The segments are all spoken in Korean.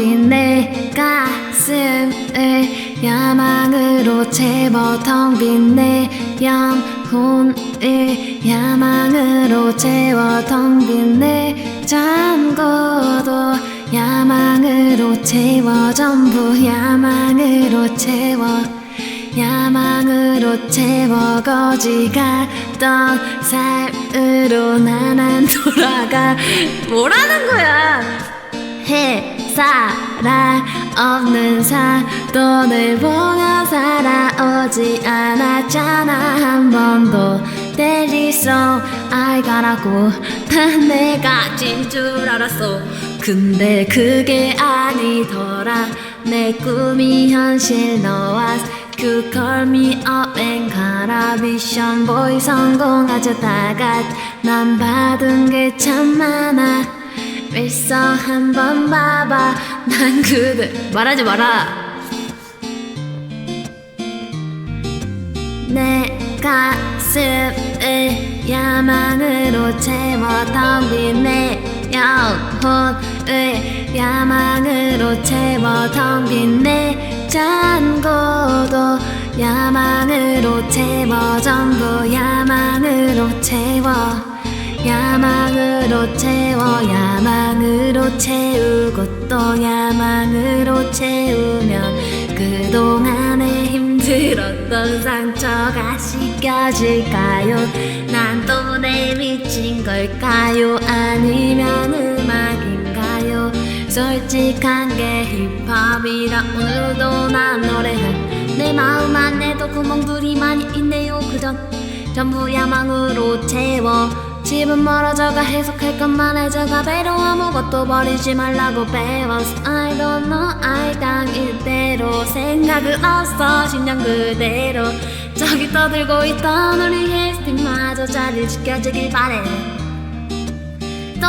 텅빈내 가슴을 야망으로 채워 텅빈 내 영혼을 야망으로 채워 텅빈내 잔고도 야망으로 채워 전부 야망으로 채워 야망으로 채워 거지 같던 삶으로 나는 돌아가. 뭐라는 거야? 해 사랑 없는 사돈을 보며 살아오지 않았잖아. 한 번도 There is so I go라고 난 내가 진줄 알았어. 근데 그게 아니더라. 내 꿈이 현실 너와 You call me up and 가라. 미션 보이 성공하자다가 난 받은 게 참 많아 일서 한번 봐봐. 난 그대 말하지 마라. 내 가슴을 야망으로 채워 텅빈 내 영혼을 야망으로 채워 내 잔고도 야망으로 채워 전부 야망으로 채워 야망으로 채워 야망으로 채우고 또 야망으로 채우면 그동안에 힘들었던 상처가 씻겨질까요? 난 또 내 미친 걸까요? 아니면 음악인가요? 솔직한 게 힙합이라 오늘도 난 노래해 내 마음 안에도 구멍들이 많이 있네요. 그전 전부 야망으로 채워 집은 멀어져가 해석할 것만 해져가 배로 아무것도 버리지 말라고 배웠어. I don't know I 당일대로 생각은 없어. 심장 그대로 저기 떠들고 있던 우리의 스팀마저 자리 지켜지길 바래 또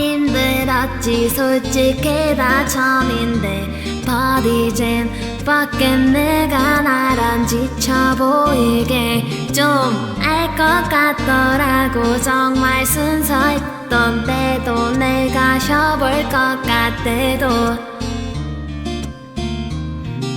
힘들었지. 솔직히 다 처음인데 버디젠 밖에 내가 나란 지쳐 보이게 좀 알 것 같더라고. 정말 순서했던 때도 내가 쉬어볼 것 같대도.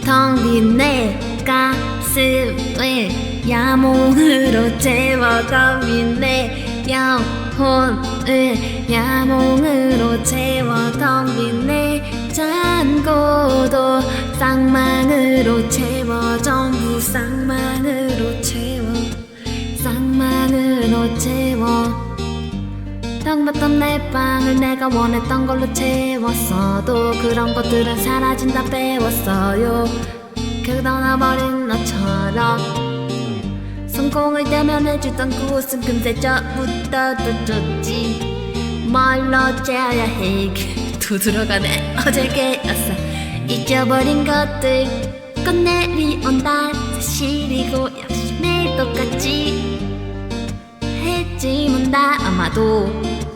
텅빈 내 가슴을 야몽으로 채워 텅빈 내 영 혼을 야몽으로 채워 텅빈내 잔고도 쌍망으로 채워 전부 쌍망으로 채워 쌍망으로 채워. 텅봤던 내 방을 내가 원했던 걸로 채웠어도 그런 것들은 사라진다 배웠어요. 결국 떠나버린 너처럼 성공을 대면해주던 그곳은 금세 저부터 또 쫓지 멀어져야 해. 들어가네. 어제 깨었어. 잊어버린 것들 꺼내리온다. 사실이고 역시 매일 똑같지 했지만 다 아마도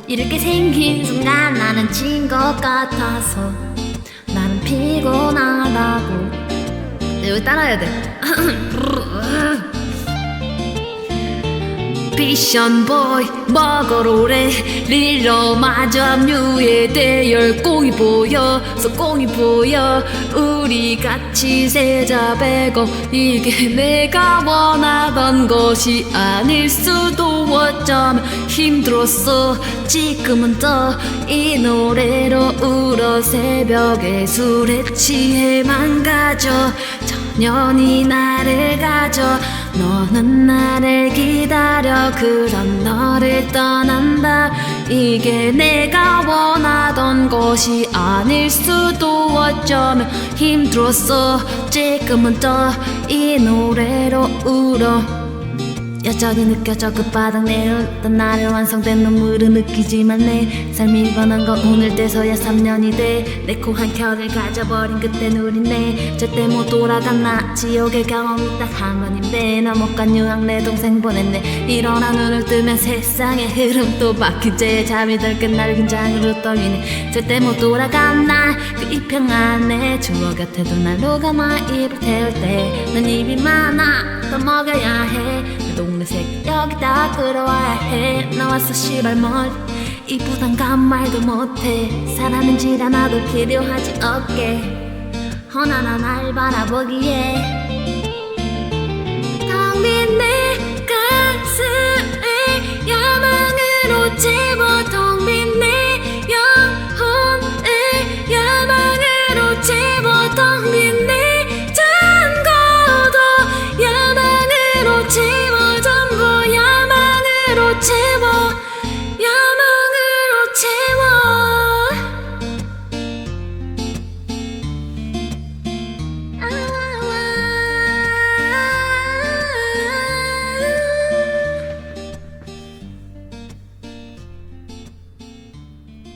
이렇게 생긴 순간 나는 진 것 같아서 나는 피곤하다고. 이거 따라해야 돼 비션보이 먹어로래. 릴러 마저 뮤에 대열 꽁이 보여. 소꽁이 보여. 우리 같이 세자 배고 이게 내가 원하던 것이 아닐 수도 어쩌면 힘들었어. 지금은 또이 노래로 울어 새벽에 술에 취해 망가져 전연이 나를 가져. 너는 나를 기다려. 그런 너를 떠난다. 이게 내가 원하던 것이 아닐 수도 어쩌면 힘들었어. 지금은 또이 노래로 울어 여전히 느껴져 끝바닥 내렸던 나를 완성된 눈물을 느끼지만 내 삶이 변한 건 오늘 돼서야 3년이 돼 내 코 한 켠을 가져버린 그땐 우린 내 절대 못 돌아갔나 지옥의 경험이 딱 한 번인데 나 못 간 유학 내 동생 보냈네. 일어나 눈을 뜨면 세상의 흐름 또 바뀐 채 잠이 덜 끝날 긴장으로 떨리네. 절대 못 돌아갔나 그 이평 안에 추억 곁에도 날 녹아마 입을 태울 때난 입이 많아 더 먹어야 해. 내 동네 새끼 여기다 끌어와야 해. 나왔어 시발 멀리 이쁘단 간 말도 못해. 사람인지 하나도 필요하지 없게. 허나나 날 바라보기에